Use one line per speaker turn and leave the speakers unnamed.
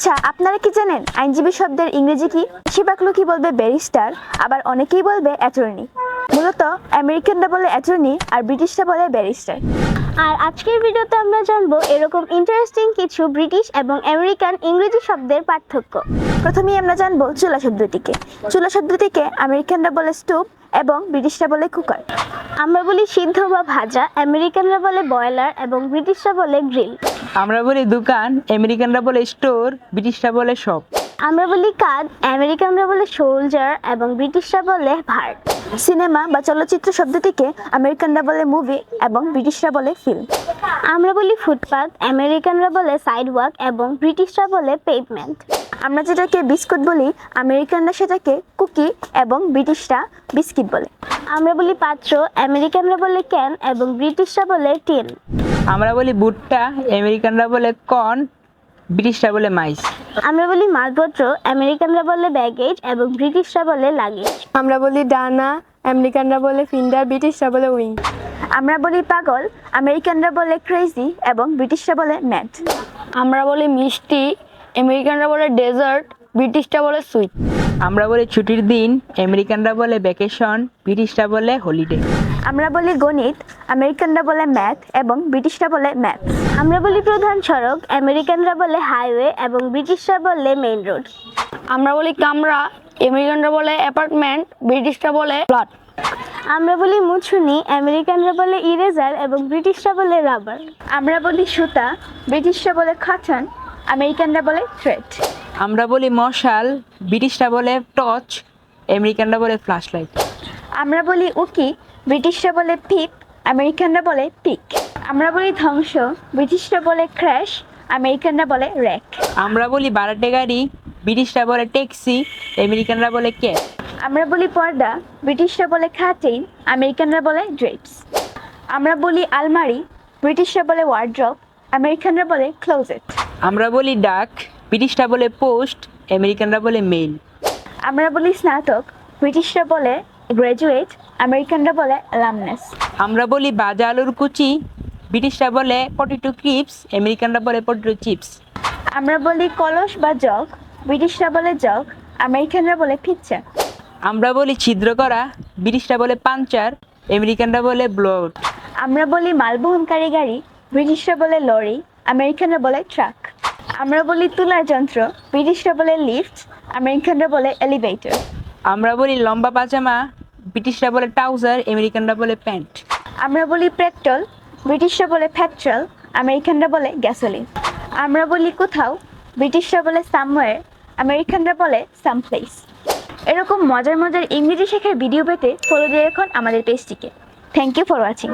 আচ্ছা আপনারা কি জানেন আইনজীবী শব্দের ইংরেজি কি? বেশিরভাগ লোকই বলবে ব্যারিস্টার আবার অনেকেই বলবে অ্যাটর্নি। মূলত আমেরিকানরা বলে অ্যাটর্নি আর ব্রিটিশরা বলে ব্যারিস্টার।
আর আজকের ভিডিওতে আমরা জানব এরকম ইন্টারেস্টিং কিছু ব্রিটিশ এবং আমেরিকান ইংরেজি শব্দের পার্থক্য।
প্রথমেই আমরা জানব চুলা শব্দটিকে। চুলা শব্দটিকে আমেরিকানরা বলে স্টোভ এবং ব্রিটিশরা বলে কুকার।
আমরা বলি সিদ্ধ বা ভাজা, আমেরিকানরা বলে বয়লার এবং ব্রিটিশরা বলে গ্রিল।
আমরা বলি দোকান, আমেরিকানরা বলে স্টোর, ব্রিটিশরা বলে শপ।
আমরা বলি কাজ আমেরিকানরা বলে সোলজার এবং ব্রিটিশরা বলে ভার।
সিনেমা বা চলচ্চিত্র শব্দটিকে আমেরিকানরা বলে মুভি এবং ব্রিটিশরা বলে ফিল্ম।
আমরা বলি ফুটপাথ আমেরিকানরা বলে সাইডওয়াক এবং ব্রিটিশরা বলে পেভমেন্ট
আমরা যেটাকে বিস্কুট বলি আমেরিকানরা সেটাকে কুকি এবং ব্রিটিশরা বিস্কিট বলে।
আমরা বলি পাত্র আমেরিকানরা বলে ক্যান এবং ব্রিটিশরা বলে টিন
আমরা বলি ভুট্টা আমেরিকানরা বলে কর্ন ব্রিটিশরা বলে মাইস।
আমরা বলি মালপত্র আমেরিকানরা বলে ব্যাগেজ এবং ব্রিটিশরা বলে লাগেজ।
আমরা বলি ডানা আমেরিকানরা বলে ফিন্ডার ব্রিটিশরা বলে উইং।
আমরা বলি পাগল আমেরিকানরা বলে ক্রেজি এবং ব্রিটিশরা বলে ম্যাট।
আমরা বলি মিষ্টি আমেরিকানরা বলে ডেজার্ট ব্রিটিশরা বলে সুইট।
আমরা বলি ছুটির দিন আমেরিকানরা বলে ভ্যাকেশন ব্রিটিশরা বলে হলিডে
আমরা বলি গণিত আমেরিকানরা বলে ম্যাথ এবং ব্রিটিশরা বলে ম্যাথ
আমরা বলি প্রধান সড়ক আমেরিকানরা বলে হাইওয়ে এবং ব্রিটিশরা বলে মেইন রোড
আমরা বলি কামরা আমেরিকানরা বলে অ্যাপার্টমেন্ট ব্রিটিশরা বলে ফ্ল্যাট
আমরা বলি মুছুনি আমেরিকানরা বলে ইরেজার এবং ব্রিটিশরা বলে রাবার
আমরা বলি সুতা ব্রিটিশরা বলে কটন আমেরিকানরা বলে থ্রেড
আমরা বলি মশাল ব্রিটিশরা বলে টর্চ আমেরিকানরা বলে ফ্ল্যাশ লাইট
আমরা বলি উকি ব্রিটিশরা বলে পিপ আমেরিকানরা বলে পিক। আমরা বলি ধ্বংস ব্রিটিশরা বলে ক্র্যাশ আমেরিকানরা বলে র্যাক।
আমরা বলি বারাটে গাড়ি ব্রিটিশরা বলে ট্যাক্সি আমেরিকানরা বলে ক্যাব।
আমরা বলি পর্দা ব্রিটিশরা বলে খাটেইন আমেরিকানরা বলে ড্রেপস আমরা বলি আলমারি ব্রিটিশরা বলে ওয়ার্ড্রপ আমেরিকানরা বলে ক্লোজেট।
আমরা বলি ডাক ব্রিটিশরা বলে পোস্ট আমেরিকানরা বলে মেইল।
আমরা বলি স্নাতক ব্রিটিশরা বলে গ্র্যাজুয়েট আমেরিকানরা বলে লামনেস
আমরা বলি বাজা আলুর কুচি ব্রিটিশরা বলে পটেটো ক্রিপস আমেরিকানরা বলে পটেটো চিপস।
আমরা বলি কলস বা জগ ব্রিটিশরা বলে জগ আমেরিকানরা বলে পিচ্চা
আমরা বলি ছিদ্র করা ব্রিটিশরা বলে পাঞ্চার আমেরিকানরা বলে ব্লোড।
আমরা বলি মালবহনকারী গাড়ি ব্রিটিশরা বলে লরি আমেরিকানরা বলে ট্রাক আমরা বলি তুলার যন্ত্র ব্রিটিশরা বলে লিফট আমেরিকানরা বলে এলিভেটর।
আমরা বলি লম্বা পাজামা ব্রিটিশরা বলে ট্রাউজার আমেরিকানরা বলে প্যান্ট।
আমরা বলি পেট্রোল ব্রিটিশরা বলে পেট্রোল আমেরিকানরা বলে গ্যাসোলিন। আমরা বলি কোথাও ব্রিটিশরা বলে সামওয়্যার আমেরিকানরা বলে সামপ্লেস। এরকম মজার মজার ইংরেজি শেখার ভিডিও পেতে ফলো দিয়ে এখন আমাদের পেজটিকে থ্যাংক ইউ ফর ওয়াচিং